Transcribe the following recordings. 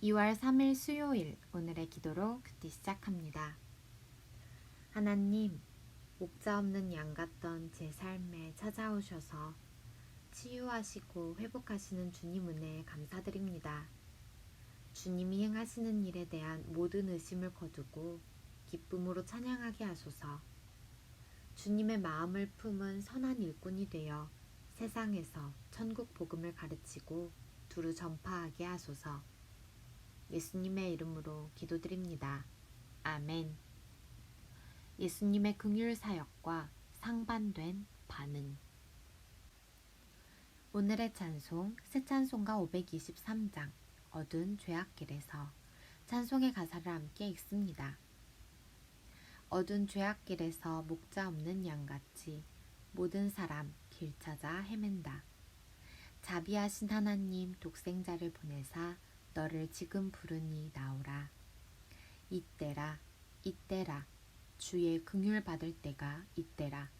2월 3일 수요일 오늘의 기도로 그때 시작합니다. 하나님, 목자 없는 양 같던 제 삶에 찾아오셔서 치유하시고 회복하시는 주님 은혜에 감사드립니다. 주님이 행하시는 일에 대한 모든 의심을 거두고 기쁨으로 찬양하게 하소서. 주님의 마음을 품은 선한 일꾼이 되어 세상에서 천국 복음을 가르치고 두루 전파하게 하소서. 예수님의 이름으로 기도드립니다. 아멘. 예수님의 긍휼 사역과 상반된 반응. 오늘의 찬송 새 찬송가 523장 어두운 죄악길에서 찬송의 가사를 함께 읽습니다. 어두운 죄악길에서 목자 없는 양같이 모든 사람 길 찾아 헤맨다. 자비하신 하나님 독생자를 보내사 너를 지금 부르니 나오라. 이때라, 이때라, 주의 긍휼 받을 때가 이때라.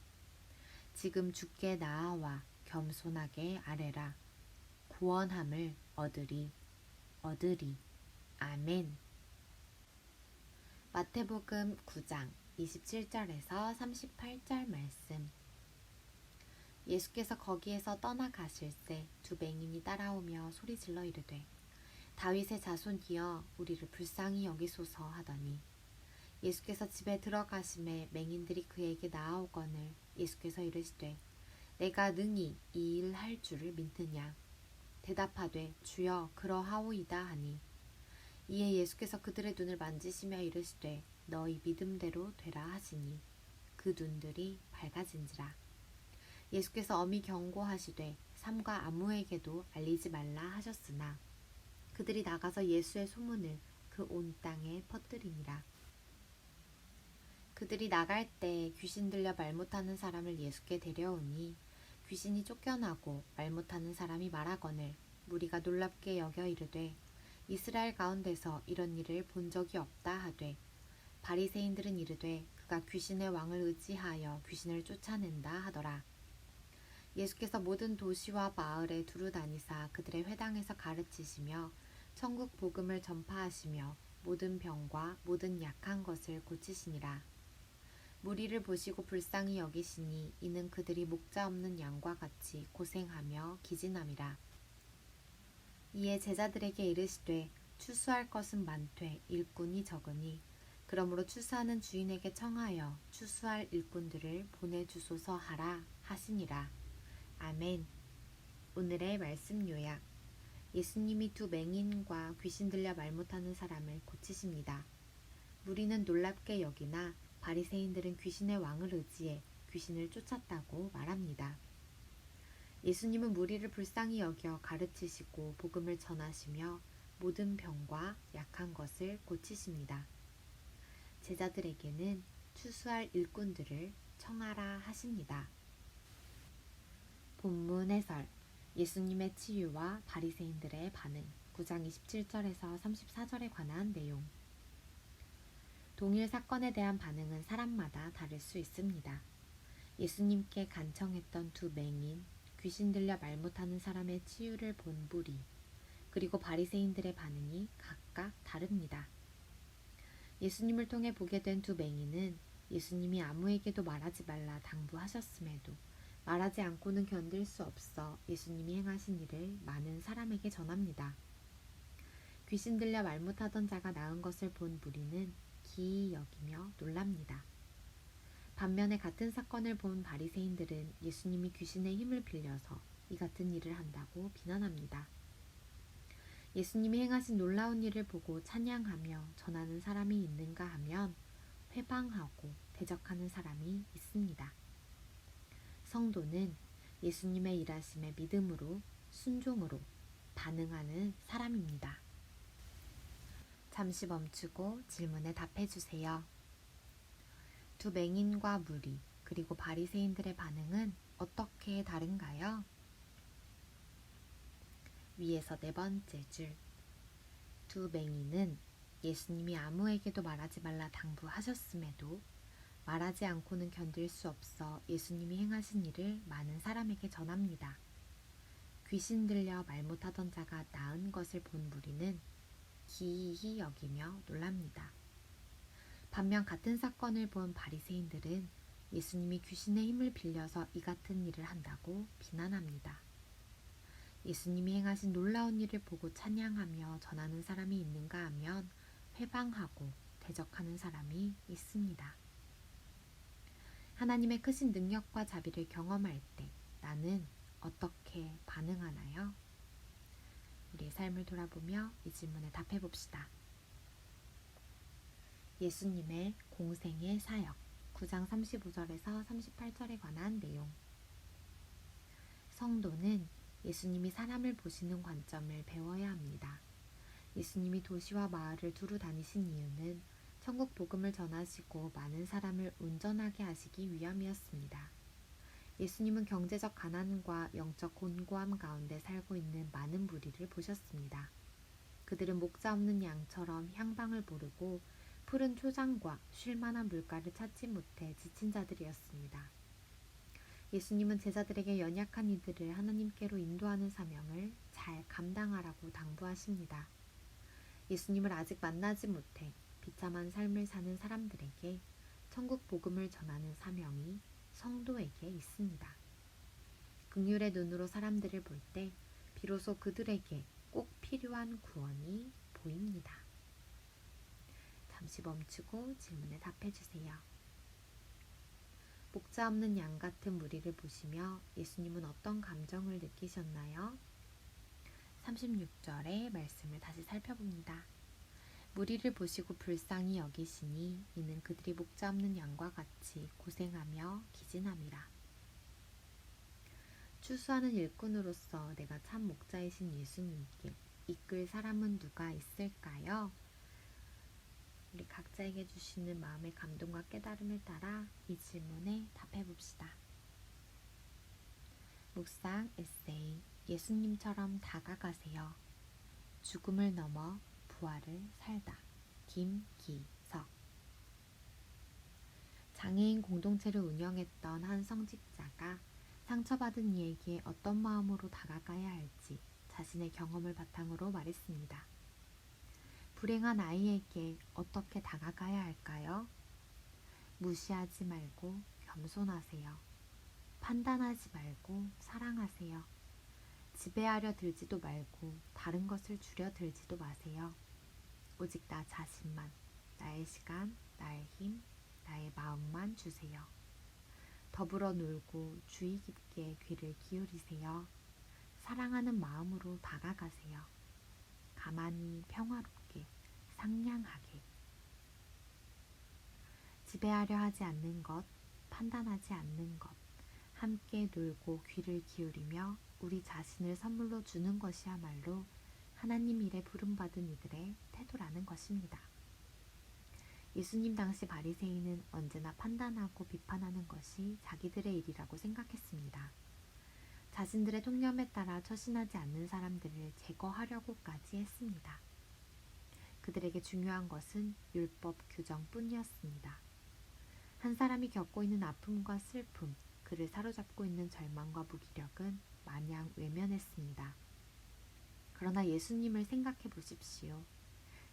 지금 주께 나아와 겸손하게 아뢰라. 구원함을 얻으리, 얻으리. 아멘. 마태복음 9장 27절에서 38절 말씀. 예수께서 거기에서 떠나가실새 두 맹인이 따라오며 소리질러 이르되 다윗의 자손이여 우리를 불쌍히 여기소서 하더니 예수께서 집에 들어가심에 맹인들이 그에게 나아오거늘 예수께서 이르시되 내가 능히 이 일 할 줄을 믿느냐? 대답하되 주여 그러하오이다 하니. 이에 예수께서 그들의 눈을 만지시며 이르시되 너희 믿음대로 되라 하시니 그 눈들이 밝아진지라. 예수께서 엄히 경고하시되 삼가 아무에게도 알리지 말라 하셨으나 그들이 나가서 예수의 소문을 그 온 땅에 퍼뜨리니라. 그들이 나갈 때 귀신 들려 말 못하는 사람을 예수께 데려오니 귀신이 쫓겨나고 말 못하는 사람이 말하거늘 무리가 놀랍게 여겨 이르되 이스라엘 가운데서 이런 일을 본 적이 없다 하되 바리새인들은 이르되 그가 귀신의 왕을 의지하여 귀신을 쫓아낸다 하더라. 예수께서 모든 도시와 마을에 두루 다니사 그들의 회당에서 가르치시며 천국 복음을 전파하시며 모든 병과 모든 약한 것을 고치시니라. 무리를 보시고 불쌍히 여기시니 이는 그들이 목자 없는 양과 같이 고생하며 기진함이라. 이에 제자들에게 이르시되 추수할 것은 많되 일꾼이 적으니 그러므로 추수하는 주인에게 청하여 추수할 일꾼들을 보내주소서 하라 하시니라. 아멘. 오늘의 말씀 요약. 예수님이 두 맹인과 귀신 들려 말 못하는 사람을 고치십니다. 무리는 놀랍게 여기나 바리새인들은 귀신의 왕을 의지해 귀신을 쫓았다고 말합니다. 예수님은 무리를 불쌍히 여겨 가르치시고 복음을 전하시며 모든 병과 약한 것을 고치십니다. 제자들에게는 추수할 일꾼들을 청하라 하십니다. 본문 해설 예수님의 치유와 바리새인들의 반응 9장 27절에서 34절에 관한 내용 동일 사건에 대한 반응은 사람마다 다를 수 있습니다. 예수님께 간청했던 두 맹인, 귀신 들려 말 못하는 사람의 치유를 본 무리, 그리고 바리새인들의 반응이 각각 다릅니다. 예수님을 통해 보게 된 두 맹인은 예수님이 아무에게도 말하지 말라 당부하셨음에도 말하지 않고는 견딜 수 없어 예수님이 행하신 일을 많은 사람에게 전합니다. 귀신 들려 말 못하던 자가 나은 것을 본 무리는 기이 여기며 놀랍니다. 반면에 같은 사건을 본 바리새인들은 예수님이 귀신의 힘을 빌려서 이 같은 일을 한다고 비난합니다. 예수님이 행하신 놀라운 일을 보고 찬양하며 전하는 사람이 있는가 하면 회방하고 대적하는 사람이 있습니다. 성도는 예수님의 일하심에 믿음으로 순종으로 반응하는 사람입니다. 잠시 멈추고 질문에 답해 주세요. 두 맹인과 무리 그리고 바리새인들의 반응은 어떻게 다른가요? 위에서 네 번째 줄. 두 맹인은 예수님이 아무에게도 말하지 말라 당부하셨음에도 말하지 않고는 견딜 수 없어 예수님이 행하신 일을 많은 사람에게 전합니다. 귀신 들려 말 못하던 자가 나은 것을 본 무리는 기이히 여기며 놀랍니다. 반면 같은 사건을 본 바리새인들은 예수님이 귀신의 힘을 빌려서 이 같은 일을 한다고 비난합니다. 예수님이 행하신 놀라운 일을 보고 찬양하며 전하는 사람이 있는가 하면 회방하고 대적하는 사람이 있습니다. 하나님의 크신 능력과 자비를 경험할 때 나는 어떻게 반응하나요? 우리의 삶을 돌아보며 이 질문에 답해 봅시다. 예수님의 공생의 사역 9장 35절에서 38절에 관한 내용 성도는 예수님이 사람을 보시는 관점을 배워야 합니다. 예수님이 도시와 마을을 두루 다니신 이유는 천국 복음을 전하시고 많은 사람을 운전하게 하시기 위함이었습니다. 예수님은 경제적 가난과 영적 곤고함 가운데 살고 있는 많은 무리를 보셨습니다. 그들은 목자 없는 양처럼 향방을 모르고 푸른 초장과 쉴만한 물가를 찾지 못해 지친 자들이었습니다. 예수님은 제자들에게 연약한 이들을 하나님께로 인도하는 사명을 잘 감당하라고 당부하십니다. 예수님을 아직 만나지 못해 비참한 삶을 사는 사람들에게 천국 복음을 전하는 사명이 성도에게 있습니다. 극률의 눈으로 사람들을 볼 때 비로소 그들에게 꼭 필요한 구원이 보입니다. 잠시 멈추고 질문에 답해 주세요. 목자 없는 양 같은 무리를 보시며 예수님은 어떤 감정을 느끼셨나요? 36절의 말씀을 다시 살펴봅니다. 무리를 보시고 불쌍히 여기시니 이는 그들이 목자 없는 양과 같이 고생하며 기진함이라. 추수하는 일꾼으로서 내가 참 목자이신 예수님께 이끌 사람은 누가 있을까요? 우리 각자에게 주시는 마음의 감동과 깨달음을 따라 이 질문에 답해 봅시다. 묵상 에세이 예수님처럼 다가가세요. 죽음을 넘어 부활을 살다. 김기석 장애인 공동체를 운영했던 한 성직자가 상처받은 이에게 어떤 마음으로 다가가야 할지 자신의 경험을 바탕으로 말했습니다. 불행한 아이에게 어떻게 다가가야 할까요? 무시하지 말고 겸손하세요. 판단하지 말고 사랑하세요. 지배하려 들지도 말고 다른 것을 줄여 들지도 마세요. 오직 나 자신만, 나의 시간, 나의 힘, 나의 마음만 주세요. 더불어 놀고 주의 깊게 귀를 기울이세요. 사랑하는 마음으로 다가가세요. 가만히 평화롭게 상냥하게 지배하려 하지 않는 것, 판단하지 않는 것, 함께 놀고 귀를 기울이며 우리 자신을 선물로 주는 것이야말로 하나님 일에 부름받은 이들의 태도라는 것입니다. 예수님 당시 바리새인은 언제나 판단하고 비판하는 것이 자기들의 일이라고 생각했습니다. 자신들의 통념에 따라 처신하지 않는 사람들을 제거하려고까지 했습니다. 그들에게 중요한 것은 율법 규정뿐이었습니다. 한 사람이 겪고 있는 아픔과 슬픔, 그를 사로잡고 있는 절망과 무기력은 마냥 외면했습니다. 그러나 예수님을 생각해 보십시오.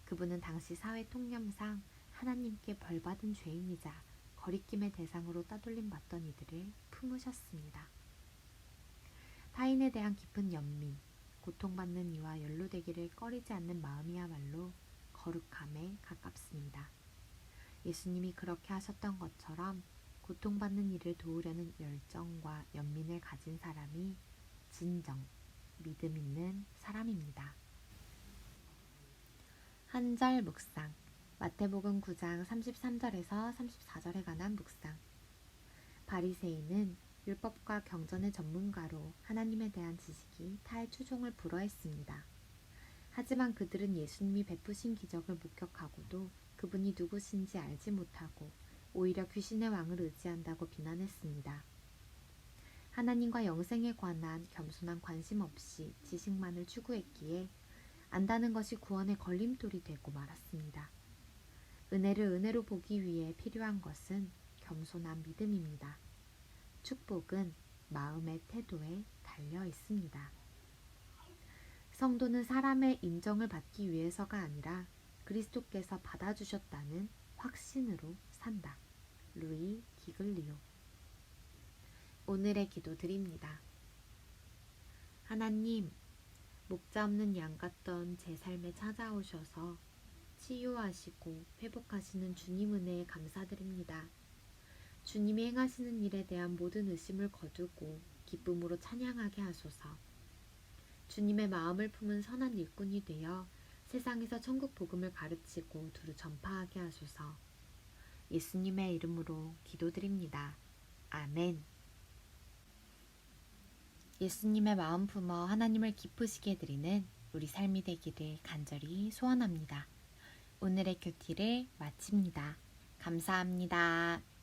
그분은 당시 사회 통념상 하나님께 벌받은 죄인이자 거리낌의 대상으로 따돌림 받던 이들을 품으셨습니다. 타인에 대한 깊은 연민, 고통받는 이와 연루되기를 꺼리지 않는 마음이야말로 거룩함에 가깝습니다. 예수님이 그렇게 하셨던 것처럼 고통받는 이를 도우려는 열정과 연민을 가진 사람이 진정, 믿음 있는 사람입니다. 한 절 묵상 마태복음 9장 33절에서 34절에 관한 묵상 바리새인은 율법과 경전의 전문가로 하나님에 대한 지식이 타의 추종을 불허했습니다. 하지만 그들은 예수님이 베푸신 기적을 목격하고도 그분이 누구신지 알지 못하고 오히려 귀신의 왕을 의지한다고 비난했습니다. 하나님과 영생에 관한 겸손한 관심 없이 지식만을 추구했기에 안다는 것이 구원의 걸림돌이 되고 말았습니다. 은혜를 은혜로 보기 위해 필요한 것은 겸손한 믿음입니다. 축복은 마음의 태도에 달려 있습니다. 성도는 사람의 인정을 받기 위해서가 아니라 그리스도께서 받아주셨다는 확신으로 산다. 루이 기글리오 오늘의 기도 드립니다. 하나님, 목자 없는 양 같던 제 삶에 찾아오셔서 치유하시고 회복하시는 주님 은혜에 감사드립니다. 주님이 행하시는 일에 대한 모든 의심을 거두고 기쁨으로 찬양하게 하소서. 주님의 마음을 품은 선한 일꾼이 되어 세상에서 천국 복음을 가르치고 두루 전파하게 하소서. 예수님의 이름으로 기도드립니다. 아멘. 예수님의 마음 품어 하나님을 기쁘시게 드리는 우리 삶이 되기를 간절히 소원합니다. 오늘의 큐티를 마칩니다. 감사합니다.